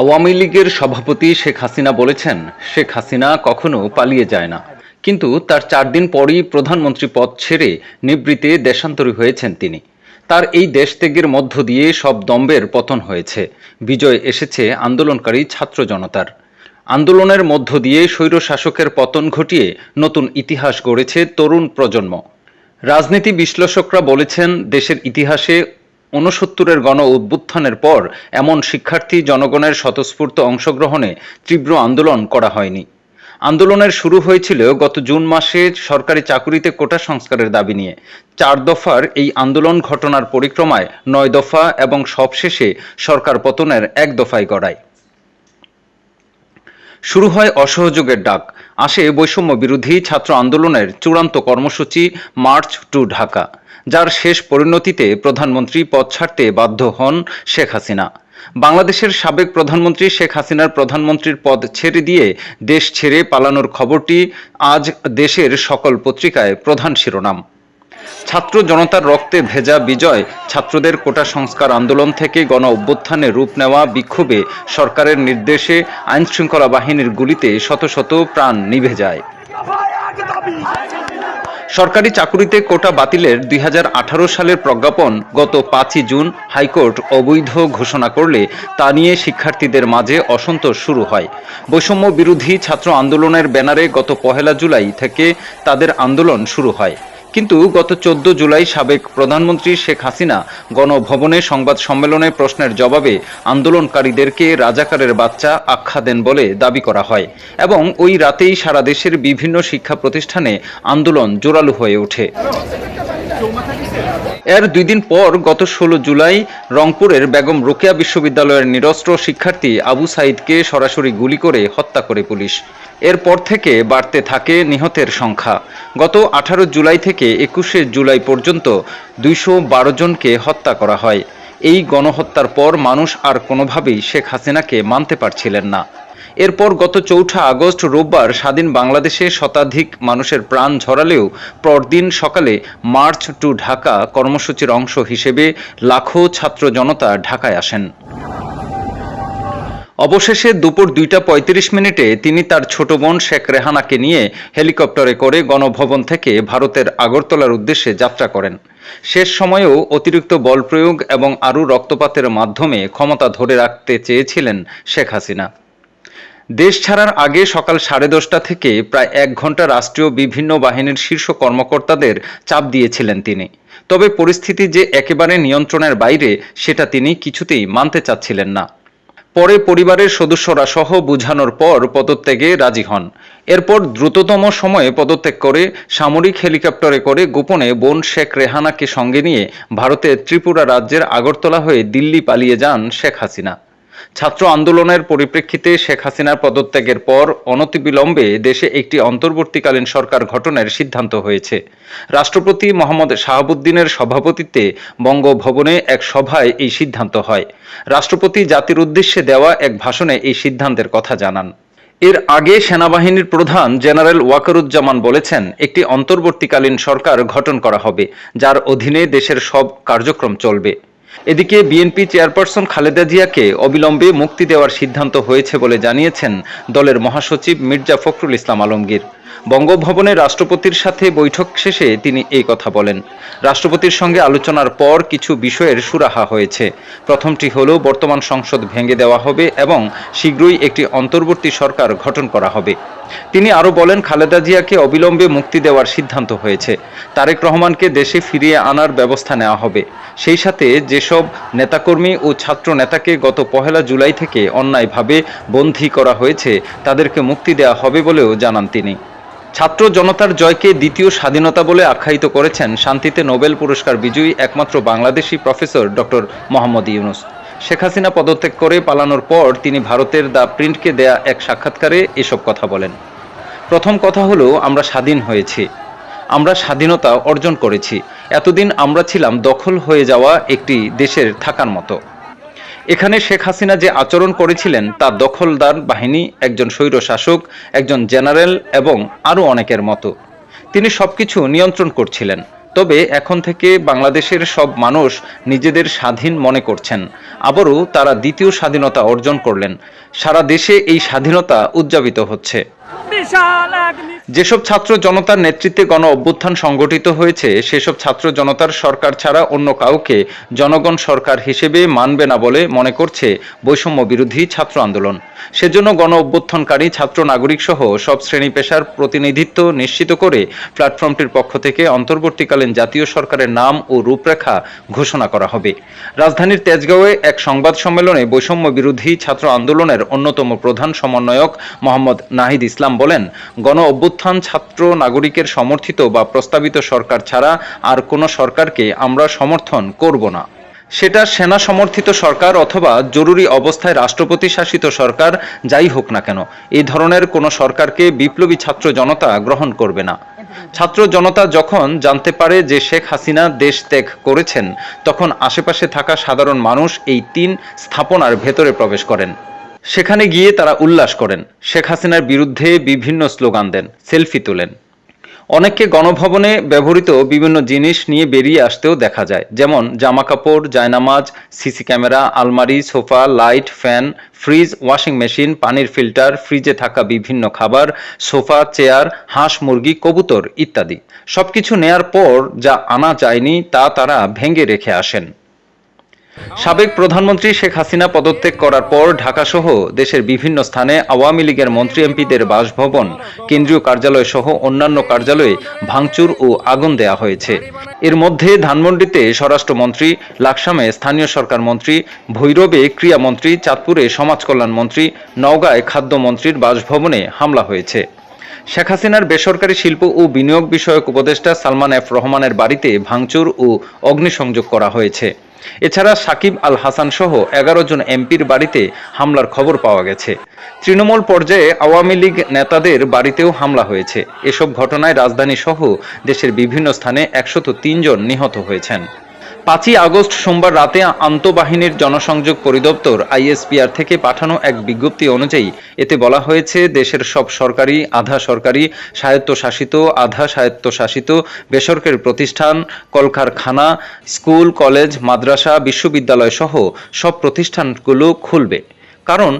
আওয়ামী লীগের সভাপতি শেখ হাসিনা বলেছেন, শেখ হাসিনা কখনো পালিয়ে যায় না। কিন্তু তার চার দিন পরই প্রধানমন্ত্রী পদ ছেড়ে নিবৃত্তে দেশান্তরী হয়েছেন তিনি। তার এই দেশত্যাগের মধ্য দিয়ে সব দম্বের পতন হয়েছে। বিজয় এসেছে আন্দোলনকারী ছাত্র জনতার। আন্দোলনের মধ্য দিয়ে স্বৈর শাসকের পতন ঘটিয়ে নতুন ইতিহাস গড়েছে তরুণ প্রজন্ম। রাজনীতি বিশ্লেষকরা বলেছেন, দেশের ইতিহাসে ঊনসত্তরের গণ উদ্বুত্থানের পর এমন শিক্ষার্থী জনগণের স্বতঃস্ফূর্ত অংশগ্রহণে তীব্র আন্দোলন করা হয়নি। আন্দোলনের শুরু হয়েছিল গত জুন মাসে সরকারি চাকুরিতে কোটা সংস্কারের দাবি নিয়ে। চার দফার এই আন্দোলন ঘটনার পরিক্রমায় নয় দফা এবং সবশেষে সরকার পতনের এক দফায় গড়ায়। শুরু হয় অসহযোগের ডাক। আসে বৈষম্য বিরোধী ছাত্র আন্দোলনের চূড়ান্ত কর্মসূচি মার্চ টু ঢাকা। যার শেষ পরিণতিতে প্রধানমন্ত্রী পদ ছাড়তে বাধ্য হন শেখ হাসিনা। বাংলাদেশের সাবেক প্রধানমন্ত্রী শেখ হাসিনার প্রধানমন্ত্রীর পদ ছেড়ে দিয়ে দেশ ছেড়ে পালানোর খবরটি আজ দেশের সকল পত্রিকায় প্রধান শিরোনাম। ছাত্র জনতার রক্তে ভেজা বিজয়, ছাত্রদের কোটা সংস্কার আন্দোলন থেকে গণ অভ্যুত্থানে রূপ নেওয়া বিক্ষোভে সরকারের নির্দেশে আইনশৃঙ্খলা বাহিনীর গুলিতে শত শত প্রাণ নিভে যায়। সরকারি চাকুরিতে কোটা বাতিলের দুই হাজার আঠারো সালের প্রজ্ঞাপন গত পাঁচই জুন হাইকোর্ট অবৈধ ঘোষণা করলে তা নিয়ে শিক্ষার্থীদের মাঝে অসন্তোষ শুরু হয়। বৈষম্য বিরোধী ছাত্র আন্দোলনের ব্যানারে গত পহেলা জুলাই থেকে তাদের আন্দোলন শুরু হয়। কিন্তু গত চোদ্দ জুলাই সাবেক প্রধানমন্ত্রী শেখ হাসিনা গণভবনে সংবাদ সম্মেলনে প্রশ্নের জবাবে আন্দোলনকারীদেরকে রাজাকারের বাচ্চা আখ্যা দেন বলে দাবি করা হয় এবং ওই রাতেই সারা দেশের বিভিন্ন শিক্ষা প্রতিষ্ঠানে আন্দোলন জোরালো হয়ে ওঠে। এর দুই দিন পর গত ষোলো জুলাই রংপুরের বেগম রোকেয়া বিশ্ববিদ্যালয়ের নিরস্ত্র শিক্ষার্থী আবু সাইদকে সরাসরি গুলি করে হত্যা করে পুলিশ। এরপর থেকে বাড়তে থাকে নিহতের সংখ্যা। গত আঠারো জুলাই থেকে একুশে জুলাই পর্যন্ত দুইশো বারো জনকে হত্যা করা হয়। এই গণহত্যার পর মানুষ আর কোনোভাবেই শেখ হাসিনাকে মানতে পারছিলেন না। এরপর গত চৌঠা আগস্ট রোববার স্বাধীন বাংলাদেশে শতাধিক মানুষের প্রাণ ঝরালেও পরদিন সকালে মার্চ টু ঢাকা কর্মসূচির অংশ হিসেবে লাখো ছাত্র জনতা ঢাকায় আসেন। অবশেষে দুপুর দুইটা পঁয়ত্রিশ মিনিটে তিনি তার ছোট বোন শেখ রেহানাকে নিয়ে হেলিকপ্টারে করে গণভবন থেকে ভারতের আগরতলার উদ্দেশ্যে যাত্রা করেন। শেষ সময়েও অতিরিক্ত বল প্রয়োগ এবং আরও রক্তপাতের মাধ্যমে ক্ষমতা ধরে রাখতে চেয়েছিলেন শেখ হাসিনা। দেশ ছাড়ার আগে সকাল সাড়ে দশটা থেকে প্রায় এক ঘণ্টা রাষ্ট্রীয় বিভিন্ন বাহিনীর শীর্ষ কর্মকর্তাদের চাপ দিয়েছিলেন তিনি। তবে পরিস্থিতি যে একেবারে নিয়ন্ত্রণের বাইরে, সেটা তিনি কিছুতেই মানতে চাচ্ছিলেন না। পরে পরিবারের সদস্যরা সহ বুঝানোর পর পদত্যাগে রাজি হন। এরপর দ্রুততম সময়ে পদত্যাগ করে সামরিক হেলিকপ্টারে করে গোপনে বোন শেখ রেহানাকে সঙ্গে নিয়ে ভারতের ত্রিপুরা রাজ্যের আগরতলা হয়ে দিল্লি পালিয়ে যান শেখ হাসিনা। ছাত্র আন্দোলনের পরিপ্রেক্ষিতে শেখ হাসিনার পদত্যাগের পর অনতিবিলম্বে দেশে একটি অন্তর্বর্তীকালীন সরকার গঠনের সিদ্ধান্ত হয়েছে। রাষ্ট্রপতি মোহাম্মদ শাহাবুদ্দিনের সভাপতিত্বে বঙ্গভবনে এক সভায় এই সিদ্ধান্ত হয়। রাষ্ট্রপতি জাতির উদ্দেশ্যে দেওয়া এক ভাষণে এই সিদ্ধান্তের কথা জানান। এর আগে সেনাবাহিনীর প্রধান জেনারেল ওয়াকারুজ্জামান বলেছেন, একটি অন্তর্বর্তীকালীন সরকার গঠন করা হবে, যার অধীনে দেশের সব কার্যক্রম চলবে। এদিকে বিএনপি চেয়ারপারসন খালেদা জিয়াকে অবিলম্বে মুক্তি দেওয়ার সিদ্ধান্ত হয়েছে বলে জানিয়েছেন দলের মহাসচিব মির্জা ফখরুল ইসলাম আলমগীর। বঙ্গভবনে রাষ্ট্রপতির সাথে বৈঠক শেষে তিনি এই কথা বলেন। রাষ্ট্রপতির সঙ্গে আলোচনার পর কিছু বিষয়ের সুরাহা হয়েছে। প্রথমটি হল, বর্তমান সংসদ ভেঙে দেওয়া হবে এবং শীঘ্রই একটি অন্তর্বর্তী সরকার গঠন করা হবে। তিনি আরও বলেন, খালেদা জিয়াকে অবিলম্বে মুক্তি দেওয়ার সিদ্ধান্ত হয়েছে। তারেক রহমানকে দেশে ফিরিয়ে আনার ব্যবস্থা নেওয়া হবে। সেই সাথে যেসব নেতাকর্মী ও ছাত্র নেতাকে গত পহেলা জুলাই থেকে অন্যায়ভাবে বন্দী করা হয়েছে, তাদেরকে মুক্তি দেওয়া হবে বলেও জানান তিনি। ছাত্র জনতার জয়কে দ্বিতীয় স্বাধীনতা বলে আখ্যায়িত করেছেন শান্তিতে নোবেল পুরস্কার বিজয়ী একমাত্র বাংলাদেশি প্রফেসর ডক্টর মোহাম্মদ ইউনুস। শেখ হাসিনা পদত্যাগ করে পালানোর পর তিনি ভারতের দ্য প্রিন্টকে দেয়া এক সাক্ষাৎকারে এসব কথা বলেন। প্রথম কথা হলো, আমরা স্বাধীন হয়েছি। আমরা স্বাধীনতা অর্জন করেছি। এতদিন আমরা ছিলাম দখল হয়ে যাওয়া একটি দেশের থাকার মতো। এখানে শেখ হাসিনা যে আচরণ করেছিলেন তা দখলদার বাহিনী, একজন স্বৈর শাসক, একজন জেনারেল এবং আরও অনেকের মতো। তিনি সবকিছু নিয়ন্ত্রণ করছিলেন। তবে এখন থেকে বাংলাদেশের সব মানুষ নিজেদের স্বাধীন মনে করছেন। আবারও তারা দ্বিতীয় স্বাধীনতা অর্জন করলেন। সারা দেশে এই স্বাধীনতা উদযাপিত হচ্ছে। যেসব ছাত্র জনতার নেতৃত্বে গণ অভ্যুত্থান সংগঠিত হয়েছে, সেসব ছাত্র জনতার সরকার ছাড়া অন্য কাউকে জনগণ সরকার হিসেবে মানবে না বলে মনে করছে বৈষম্য বিরোধী ছাত্র আন্দোলন। সেজন্য গণ অভ্যুত্থানকারী ছাত্র নাগরিক সহ সব শ্রেণি পেশার প্রতিনিধিত্ব নিশ্চিত করে প্ল্যাটফর্মটির পক্ষ থেকে অন্তর্বর্তীকালীন জাতীয় সরকারের নাম ও রূপরেখা ঘোষণা করা হবে। রাজধানীর তেজগাঁওয়ে এক সংবাদ সম্মেলনে বৈষম্য বিরোধী ছাত্র আন্দোলনের অন্যতম প্রধান সমন্বয়ক মোহাম্মদ নাহিদ ইসলাম বলেন গণ অভ্যুত্থান ছাত্র নাগরিকের সমর্থিত বা প্রস্তাবিত সরকার ছাড়া আর কোনো সরকারকে আমরা সমর্থন করব না। সেটা সেনা সমর্থিত সরকার অথবা জরুরি অবস্থায় রাষ্ট্রপতি শাসিত সরকার, যাই হোক না কেন এই ধরনের কোনো সরকারকে বিপ্লবী ছাত্র জনতা গ্রহণ করবে না। ছাত্র জনতা যখন জানতে পারে যে শেখ হাসিনা দেশ ত্যাগ করেছেন, তখন আশেপাশে থাকা সাধারণ মানুষ এই তিন স্থাপনার ভেতরে প্রবেশ করেন। সেখানে গিয়ে তারা উল্লাস করেন। শেখ হাসিনার বিরুদ্ধে বিভিন্ন স্লোগান দেন, সেলফি তোলেন। অনেককে গণভবনে ব্যবহৃত বিভিন্ন জিনিস নিয়ে বেরিয়ে আসতেও দেখা যায়, যেমন জামা কাপড় জায়নামাজ, সিসি ক্যামেরা, আলমারি, sofa, light, fan, fridge, washing machine, পানির ফিল্টার, ফ্রিজে থাকা বিভিন্ন খাবার, সোফা, চেয়ার, হাঁস, মুরগি, কবুতর ইত্যাদি। সবকিছু নেয়ার পর যা আনা যায়নি তা তারা ভেঙে রেখে আসেন। সাবেক প্রধানমন্ত্রী শেখ হাসিনা পদত্যাগ করার পর ঢাকাসহ দেশের বিভিন্ন স্থানে আওয়ামী লীগের মন্ত্রী এমপিদের বাসভবন, কেন্দ্রীয় কার্যালয় সহ অন্যান্য কার্যালয়ে ভাঙচুর ও আগুন দেয়া হয়েছে। এর মধ্যে ধানমন্ডিতে স্বরাষ্ট্রমন্ত্রী, লাকসামে স্থানীয় সরকার মন্ত্রী, ভৈরবে ক্রীড়ামন্ত্রী, চাঁদপুরে সমাজ কল্যাণ মন্ত্রী, নওগাঁয় খাদ্যমন্ত্রীর বাসভবনে হামলা হয়েছে। শেখ হাসিনার বেসরকারি শিল্প ও বিনিয়োগ বিষয়ক উপদেষ্টা সালমান এফ রহমানের বাড়িতে ভাঙচুর ও অগ্নিসংযোগ করা হয়েছে। এছাড়া সাকিব আল হাসান সহ এগারো জন এমপির বাড়িতে হামলার খবর পাওয়া গেছে। তৃণমূল পর্যায়ে আওয়ামী লীগ নেতাদের বাড়িতেও হামলা হয়েছে। এসব ঘটনায় রাজধানী সহ দেশের বিভিন্ন স্থানে একশত জন নিহত হয়েছেন। পাঁচই আগস্ট সোমবার রাতে আন্তঃবাহিনীর জনসংযোগ পরিদপ্তর আইএসপিআর থেকে পাঠানো এক বিজ্ঞপ্তি অনুযায়ী এতে বলা হয়েছে, দেশের সব সরকারি, আধা সরকারি, স্বায়ত্তশাসিত, আধা স্বায়ত্তশাসিত, বেসরকারি প্রতিষ্ঠান, কলকারখানা, স্কুল, কলেজ, মাদ্রাসা, বিশ্ববিদ্যালয় সহ সব প্রতিষ্ঠানগুলো খুলবে। কারণ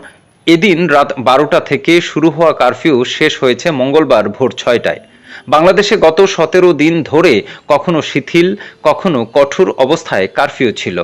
এদিন রাত বারোটা থেকে শুরু হওয়া কারফিউ শেষ হয়েছে মঙ্গলবার ভোর ছয়টায়। বাংলাদেশে গত সতেরো দিন ধরে কখনো শিথিল কখনো কঠোর অবস্থায় কারফিউ ছিল।